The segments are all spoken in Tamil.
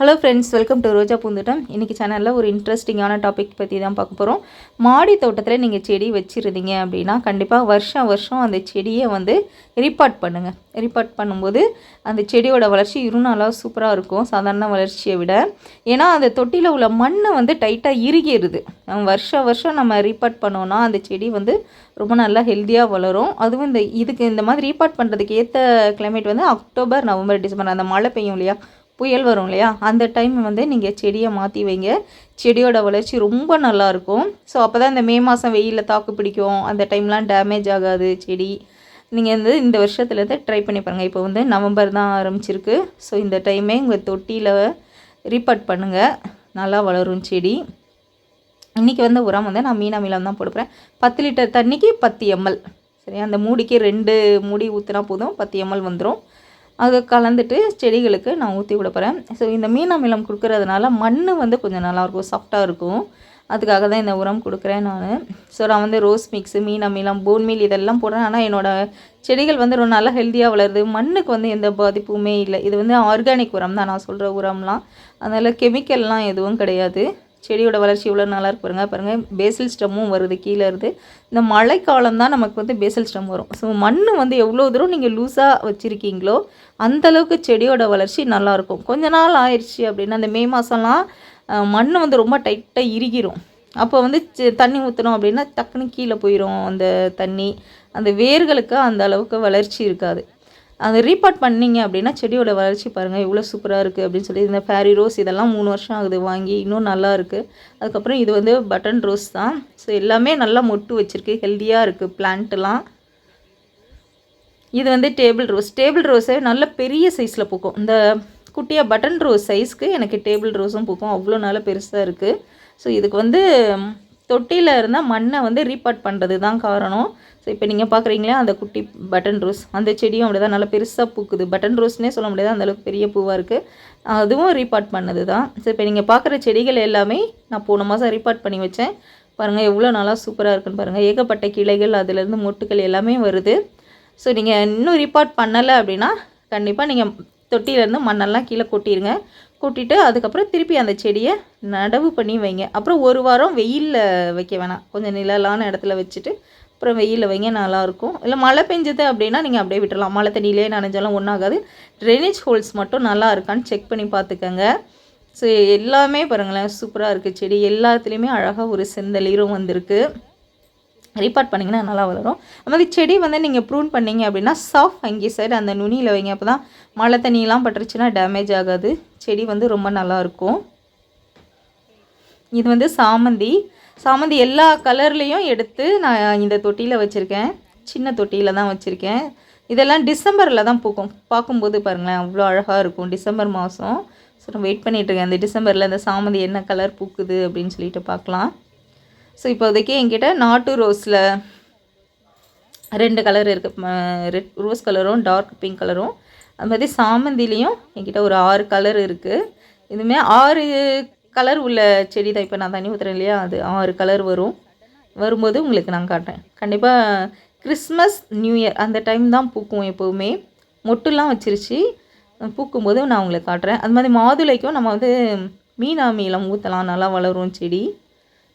Hello friends welcome to Roja Poonthottam இன்றைக்கி சேனலில் ஒரு இன்ட்ரெஸ்டிங்கான டாபிக் பற்றி தான் பார்க்க போகிறோம் மாடி தோட்டத்தில் நீங்கள் செடி வச்சுருந்தீங்க அப்படின்னா கண்டிப்பாக வருஷம் வருஷம் அந்த செடியை வந்து ரிப்பார்ட் பண்ணுங்கள் ரிப்பார்ட் பண்ணும்போது அந்த செடியோட வளர்ச்சி இருநாளாக சூப்பராக இருக்கும் சாதாரண வளர்ச்சியை விட. ஏன்னா அந்த தொட்டியில் உள்ள மண் வந்து டைட்டாக இறுகிடுது வருஷம் வருஷம் நம்ம ரீபார்ட் பண்ணோன்னா அந்த செடி வந்து ரொம்ப நல்லா ஹெல்த்தியாக வளரும். அதுவும் இந்த இதுக்கு இந்த மாதிரி ரீபார்ட் பண்ணுறதுக்கு ஏற்ற கிளைமேட் வந்து அக்டோபர் நவம்பர் டிசம்பர் அந்த மழை பெய்யும் இல்லையா? புயல் வரும் இல்லையா? அந்த டைம் வந்து நீங்கள் செடியை மாற்றி வைங்க. செடியோட வளர்ச்சி ரொம்ப நல்லாயிருக்கும் ஸோ அப்போ தான் இந்த மே மாதம் வெயிலில் தாக்கு பிடிக்கும். அந்த டைம்லாம் டேமேஜ் ஆகாது செடி. நீங்கள் வந்து இந்த வருஷத்துலேருந்து ட்ரை பண்ணி பாருங்கள் இப்போ வந்து நவம்பர் தான் ஆரம்பிச்சிருக்கு. ஸோ இந்த டைமே உங்கள் தொட்டியில் ரீபட் பண்ணுங்கள் நல்லா வளரும் செடி. இன்றைக்கி வந்து உரம் வந்து நான் மீனா மீளம் தான் போடுப்பேன் பத்து லிட்டர் தண்ணிக்கு பத்து எம்எல். சரியா? அந்த மூடிக்கு ரெண்டு மூடி ஊற்றினா போதும். பத்து எம்எல் வந்துடும் அதை கலந்துட்டு செடிகளுக்கு நான் ஊற்றி விட போகிறேன் ஸோ இந்த மீன் அமிலம் கொடுக்கறதுனால மண் வந்து கொஞ்சம் நல்லாயிருக்கும் சாஃப்டாக இருக்கும். அதுக்காக தான் இந்த உரம் கொடுக்குறேன் நான். ஸோ நான் வந்து ரோஸ் மிக்ஸு மீன் அமிலம் போன் மீல் இதெல்லாம் போடுறேன். ஆனால் என்னோடய செடிகள் வந்து ரொம்ப நல்லா ஹெல்த்தியாக வளருது. மண்ணுக்கு வந்து எந்த பாதிப்புமே இல்லை. இது வந்து ஆர்கானிக் உரம் தான் நான் சொல்கிற உரம்லாம். அதனால் கெமிக்கல்லாம் எதுவும் கிடையாது. செடியோட வளர்ச்சி இவ்வளோ நல்லா இருக்கு பாருங்கள் பாருங்கள் பேசல் ஸ்டெம்மும் வருது கீழே இருந்து இந்த மழைக்காலம் தான் நமக்கு வந்து பேசல் ஸ்டெம் வரும். ஸோ மண் வந்து எவ்வளோ தூரம் நீங்கள் லூஸாக வச்சுருக்கீங்களோ அந்தளவுக்கு செடியோட வளர்ச்சி நல்லாயிருக்கும் கொஞ்ச நாள் ஆயிடுச்சு அப்படின்னா அந்த மே மாதம்லாம் மண் வந்து ரொம்ப டைட்டாக இறுகிரும். அப்போ வந்து தண்ணி ஊற்றணும் அப்படின்னா டக்குன்னு கீழே போயிடும் அந்த தண்ணி. அந்த வேர்களுக்கு அந்த அளவுக்கு வளர்ச்சி இருக்காது. அந்த ரீபாட் பண்ணிங்க அப்படின்னா செடியோட வளர்ச்சி பாருங்கள் இவ்வளோ சூப்பராக இருக்குது அப்படின்னு சொல்லி இந்த ஃபேரி ரோஸ் இதெல்லாம் மூணு வருஷம் ஆகுது வாங்கி இன்னும் நல்லா இருக்குது அதுக்கப்புறம் இது வந்து பட்டன் ரோஸ் தான். ஸோ எல்லாமே நல்லா மொட்டு வச்சுருக்கு ஹெல்த்தியாக இருக்குது பிளான்ட்டுலாம் இது வந்து டேபிள் ரோஸ் டேபிள் ரோஸே நல்ல பெரிய சைஸில் பூக்கும். இந்த குட்டியாக பட்டன் ரோஸ் சைஸ்க்கு எனக்கு டேபிள் ரோஸும் பூக்கும். அவ்வளோ நல்லா பெருசாக இருக்குது ஸோ இதுக்கு வந்து தொட்டியில் இருந்தால் மண்ணை வந்து ரீபாட் பண்ணுறது தான் காரணம். ஸோ இப்போ நீங்கள் பார்க்குறீங்களே அந்த குட்டி பட்டன் ரோஸ் அந்த செடியும் அப்படி தான் நல்லா பெருசாக பூக்குது. பட்டன் ரோஸ்னே சொல்ல முடியாது அந்தளவுக்கு பெரிய பூவாக இருக்குது அதுவும் ரீபாட் பண்ணது தான் ஸோ இப்போ நீங்கள் பார்க்குற செடிகள் எல்லாமே நான் போன மாதம் ரீபாட் பண்ணி வச்சேன். பாருங்கள் எவ்வளோ நல்லா சூப்பராக இருக்குன்னு பாருங்கள் ஏகப்பட்ட கிளைகள் அதுலேருந்து மொட்டுக்கள் எல்லாமே வருது. ஸோ நீங்கள் இன்னும் ரீபாட் பண்ணலை அப்படின்னா கண்டிப்பாக நீங்கள் தொட்டியிலேருந்து மண்ணெல்லாம் கீழே கொட்டிடுங்க கொட்டிட்டு அதுக்கப்புறம் திருப்பி அந்த செடியை நடவு பண்ணி வைங்க. அப்புறம் ஒரு வாரம் வெயிலில் வைக்க வேணாம். கொஞ்சம் நிழலான இடத்துல வச்சுட்டு அப்புறம் வெயிலில் வைங்க நல்லாயிருக்கும். இல்லை மழை பெஞ்சது அப்படின்னா நீங்கள் அப்படியே விட்டுடலாம் மழை தண்ணியிலே நனைஞ்சாலும் ஒன்றாகாது ட்ரைனேஜ் ஹோல்ஸ் மட்டும் நல்லா இருக்கான்னு செக் பண்ணி பார்த்துக்கோங்க. ஸோ எல்லாமே பாருங்களேன் சூப்பராக இருக்குது செடி எல்லாத்துலேயுமே அழகாக ஒரு செந்தளிரும் வந்திருக்கு. ரீபார்ட் பண்ணிங்கன்னா நல்லா வளரும். அது மாதிரி செடி வந்து நீங்கள் ப்ரூன் பண்ணிங்க அப்படின்னா சாஃப்ட் அங்கி சைடு அந்த நுனியில் வைங்க. அப்போ தான் மழை தண்ணியெலாம் பட்டுருச்சுன்னா டேமேஜ் ஆகாது. செடி வந்து ரொம்ப நல்லாயிருக்கும் இது வந்து சாமந்தி. சாமந்தி எல்லா கலர்லேயும் எடுத்து நான் இந்த தொட்டியில் வச்சுருக்கேன். சின்ன தொட்டியில் தான் வச்சுருக்கேன். இதெல்லாம் டிசம்பரில் தான் பூக்கும். பார்க்கும்போது பாருங்களேன் அவ்வளோ அழகாக இருக்கும். டிசம்பர் மாதம் ஸோ நான் வெயிட் பண்ணிகிட்ருக்கேன் அந்த டிசம்பரில் இந்த சாமந்தி என்ன கலர் பூக்குது அப்படின்னு சொல்லிட்டு பார்க்கலாம். ஸோ இப்போதைக்கு என்கிட்ட நாட்டு ரோஸில் ரெண்டு கலர் இருக்குது ரெட் ரோஸ் கலரும் டார்க் பிங்க் கலரும் அது மாதிரி சாமந்திலையும் என்கிட்ட ஒரு ஆறு கலர் இருக்குது இதுவுமே ஆறு கலர் உள்ள செடி தான். இப்போ நான் தண்ணி ஊற்றுறேன் இல்லையா? அது ஆறு கலர் வரும். வரும்போது உங்களுக்கு நான் காட்டுறேன். கண்டிப்பாக கிறிஸ்மஸ் நியூ இயர் அந்த டைம் தான் பூக்கும் எப்போவுமே. மொட்டுலாம் வச்சிருச்சு. பூக்கும்போது நான் உங்களுக்கு காட்டுறேன். அது மாதிரி மாதுளைக்கும் நம்ம வந்து மீனாமீலம் ஊற்றலாம் நல்லா வளரும் செடி.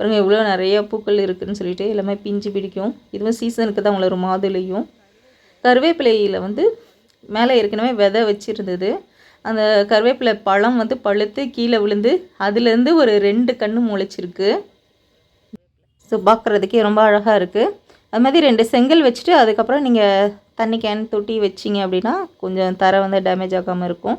பாருங்கள் இவ்வளோ நிறைய பூக்கள் இருக்குதுன்னு சொல்லிட்டு எல்லாமே பிஞ்சு பிடிக்கும். இதுவும் சீசனுக்கு தான் வளரும் மாதுளையும். கருவேப்பிலையில் வந்து மேலே ஏற்கனவே விதை வச்சுருந்தது. அந்த கருவேப்பிலை பழம் வந்து பழுத்து கீழே விழுந்து அதுலேருந்து ஒரு ரெண்டு கன்று முளைச்சிருக்கு. ஸோ பார்க்குறதுக்கே ரொம்ப அழகாக இருக்குது அது மாதிரி ரெண்டு செங்கல் வச்சுட்டு அதுக்கப்புறம் நீங்கள் தண்ணி கேன் தொட்டி வச்சிங்க அப்படின்னா கொஞ்சம் தரம் வந்து டேமேஜ் ஆகாமல் இருக்கும்.